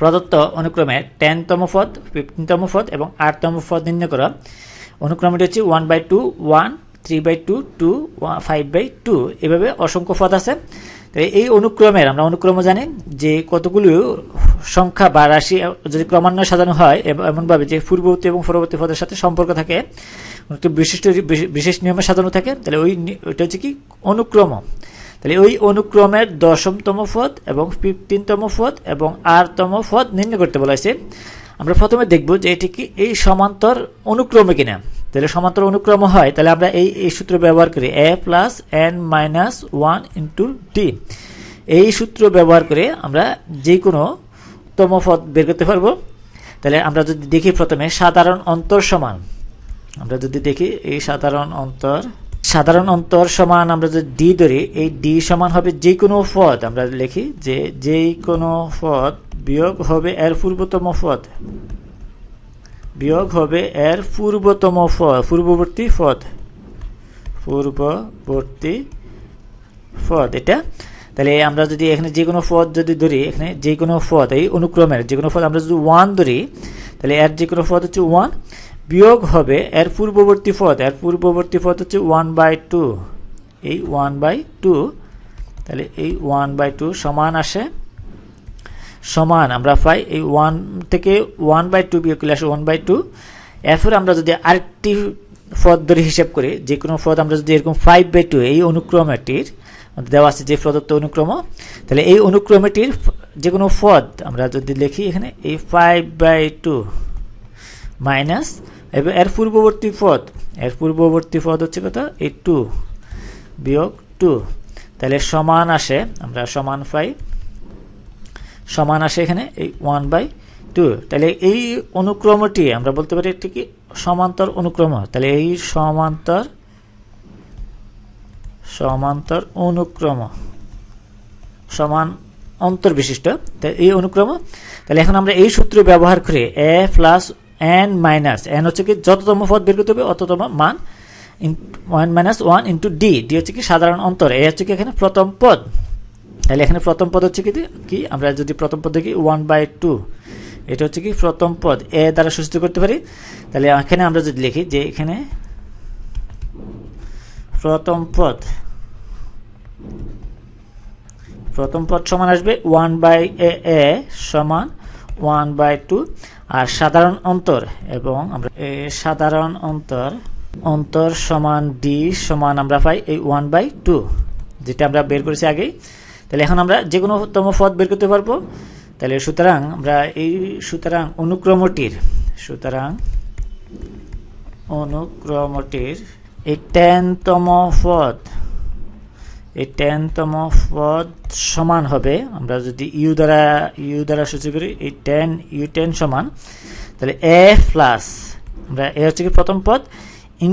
প্রদত্ত অনুক্রমে টেনতম পদ, ফিফটিনতম পদ এবং আটতম পদ নির্ণয় করা। অনুক্রমটি হচ্ছে one by two one three by two two five by two এভাবে অসংখ্য পদ আছে। তো এই অনুক্রমের, আমরা অনুক্রম জানি, যে কতগুলো সংখ্যা বা রাশি, যদি ক্রমান্বয়ে সাজানো হয় এমনভাবে যে পূর্ববর্তী এবং পরবর্তী পদের সাথে সম্পর্ক থাকে একটি বিশিষ্ট বিশেষ- নিয়মে সাজানো থাকে, তাহলে ওই ওইটা হচ্ছে কি? অনুক্রম। তাহলে ওই অনুক্রমের দশমতম পদ এবং ফিফটিনতম পদ এবং আরতম পদ নির্ণয় করতে বলা হয়েছে। আমরা প্রথমে দেখব যে এটি কি, এই সমান্তর অনুক্রমে কিনা। তাহলে সমান্তর অনুক্রম হয়, তাহলে আমরা এই এই সূত্র ব্যবহার করি A plus N minus one into D এই সূত্র ব্যবহার করে আমরা যে কোনো তম পদ বের করতে পারব। তাহলে আমরা যদি দেখি প্রথমে সাধারণ অন্তর সমান, আমরা যদি দেখি এই সাধারণ অন্তর সাধারণ অন্তর সমান আমরা যদি ডি ধরি, এই ডি সমান হবে যে কোনো পদ। আমরা লিখি যে যেই কোনো পদ বিয়োগ হবে এর পূর্বতম পদ। বিয়োগ হবে এর পূর্বতম পদ, পূর্ববর্তী পদ। পূর্ববর্তী পদ, এটা? তাহলে আমরা যদি এখানে যে কোনো পদ যদি ধরি, এখানে যে কোনো পদ, এই অনুক্রমের যে কোনো পদ আমরা যদি ওয়ান ধরি, তাহলে এর যে কোনো পদ হচ্ছে ওয়ান বিয়োগ হবে, এর পূর্ববর্তী পদ, এর পূর্ববর্তী পদ হচ্ছে ওয়ান বাই টু এই ওয়ান বাই টু তাহলে এই ওয়ান বাই টু সমান আসে, সমান আমরা পাই এই ওয়ান থেকে ওয়ান বাই টু বিয়োগ করলে আসে ওয়ান বাই টু এরপর আমরা যদি আরেকটি পদ ধরে হিসেব করি, যে কোনো পদ আমরা যদি এরকম ফাইভ বাই টু এই অনুক্রমটির দেওয়া আছে যে প্রদত্ত অনুক্রম, তাহলে এই অনুক্রমটির যে কোনো পদ আমরা যদি লিখি এখানে, এই ফাইভ বাই টু মাইনাস এবার এর পূর্ববর্তী পদ, এর পূর্ববর্তী পদ হচ্ছে কত? এই টু বিয়োগ টু তাহলে সমান আসে, আমরা সমান পাই। সমান আসে এখানে এই ওয়ান বাই টু তাহলে এই অনুক্রমটি, আমরা বলতে পারি একটি কি? সমান্তর অনুক্রম। তাহলে এই সমান্তর সমান্তর অনুক্রম। সমান অন্তর বিশিষ্ট এই অনুক্রম। তাহলে এখন আমরা এই সূত্র ব্যবহার করে A plus N minus N হচ্ছে কি যততম পদ বের করতে হবে, অততম মান one minus one into D D হচ্ছে কি সাধারণ অন্তর এ হচ্ছে কি এখানে প্রথম পদ। তাহলে এখানে প্রথম পদ হচ্ছে কি কি? আমরা যদি প্রথম পদ দেখি ওয়ান বাই টু এটা হচ্ছে কি প্রথম পদ এ দ্বারা সূচিত করতে পারি। তাহলে এখানে আমরা যদি লিখি যে এখানে প্রথম পদ প্রথম পদ সমান আসবে ওয়ান বাই এ সমান ওয়ান বাই টু আর সাধারণ অন্তর এবং আমরা সাধারণ অন্তর অন্তর সমান ডি সমান আমরা পাই এই ওয়ান বাই টু যেটা আমরা বের করেছি আগেই। তাহলে এখন আমরা যে কোনো তম পদ বের করতে পারব। তাহলে সুতরাং আমরা এই সুতরাং অনুক্রমটির সুতরাং অনুক্রমটির এই টেনতম পদ এই টেনতম পদ সমান হবে। আমরা যদি ইউ দ্বারা ইউ দ্বারা সূচি করি, এই টেন ইউ টেন সমান, তাহলে এ প্লাস আমরা এ হচ্ছে কি প্রথম পদ in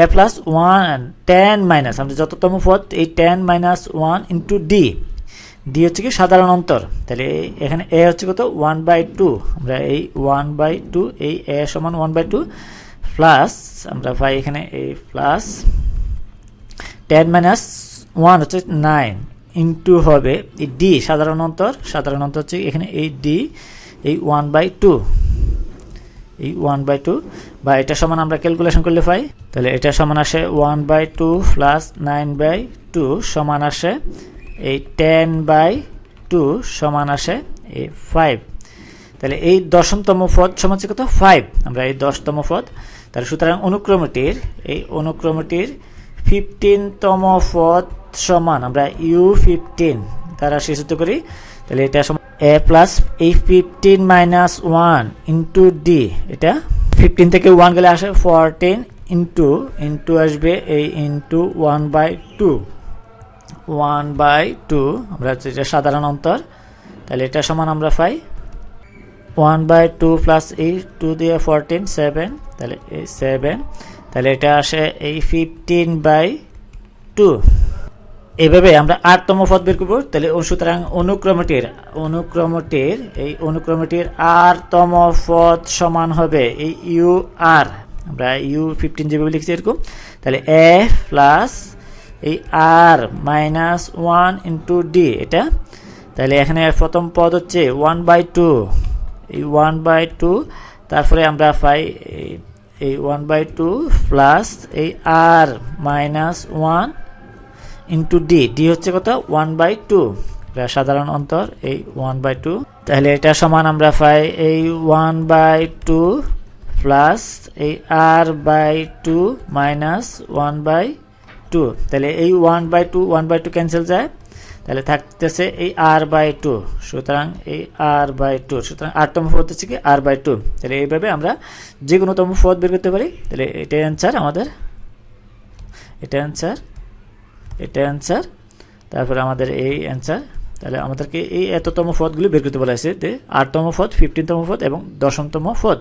A plus one ten minus আমরা যততম পদ, এই ten minus one into D D হচ্ছে কি সাধারণ অন্তর। তাহলে এখানে এ হচ্ছে কত? ওয়ান বাই টু আমরা এই ওয়ান বাই টু এই এ সমান ওয়ান বাই টু প্লাস আমরা পাই এখানে এই প্লাস টেন মাইনাস ওয়ান হচ্ছে নাইন ইন্টু হবে এই ডি সাধারণ অন্তর সাধারণ হচ্ছে এখানে এই ডি এই ওয়ান বাই টু এই ওয়ান বাই টু বা এটা সমান আমরা ক্যালকুলেশন করলে পাই। তাহলে এটা সমান আসে one by two plus nine by two সমান আসে এই টেন বাই টু সমান আসে এই ফাইভ তাহলে এই দশমতম পদ সমান কত? ফাইভ আমরা এই দশতম পদ তাহলে সুতরাং অনুক্রমটির, এই অনুক্রমটির ফিফটিনতম পদ সমান, আমরা ইউ ফিফটিন দ্বারা শিশুত করি, তাহলে এটা সমান এ প্লাস এই fifteen minus one into D এটা ফিফটিন থেকে ওয়ান গেলে আসে ফোরটিন ইন্টু ইন্টু আসবে এই into one by two one by two আমরা যেটা সাধারণ অন্তর, তাহলে এটা সমান আমরা পাই ওয়ান বাই টু প্লাস এই টু দিয়ে ফোরটিন সেভেন তাহলে এই সেভেন তাহলে এটা আসে এই ফিফটিন বাই টু এভাবে আমরা আটতম পদ বের করব। তাহলে সুতরাং অনুক্রমটির অনুক্রমটির, এই অনুক্রমটির আরতম পদ সমান হবে এই ইউ আর আমরা ইউ ফিফটিন যেভাবে লিখছি এরকম। তাহলে এফ প্লাস এই R minus one into D এটা। তাহলে এখানে প্রথম পদ হচ্ছে ওয়ান বাই টু এই ওয়ান বাই টু তারপরে আমরা পাই এই- ওয়ান বাই টু প্লাস এই R minus one into D D হচ্ছে কত? ওয়ান বাই টু সাধারণ অন্তর, এই ওয়ান বাই টু তাহলে এটা সমান আমরা পাই এই ওয়ান বাই টু প্লাস এই R by two minus one by two তাহলে এই one by two one by two cancel যায়। তাহলে থাকতেছে এই আর বাই টু সুতরাং এই আর বাই টু সুতরাং আটতম পদ হচ্ছে কি আর বাই টু তাহলে এইভাবে আমরা যে কোনো তম পদ বের করতে পারি। তাহলে এটাই অ্যান্সার আমাদের, এটা অ্যান্সার এটা অ্যান্সার তারপরে আমাদের এই অ্যান্সার তাহলে আমাদেরকে এই এততম পদগুলি বের করতে বলা হয়েছে। যে আটতম পদ ফিফটিনতম পদ এবং দশমতম পদ।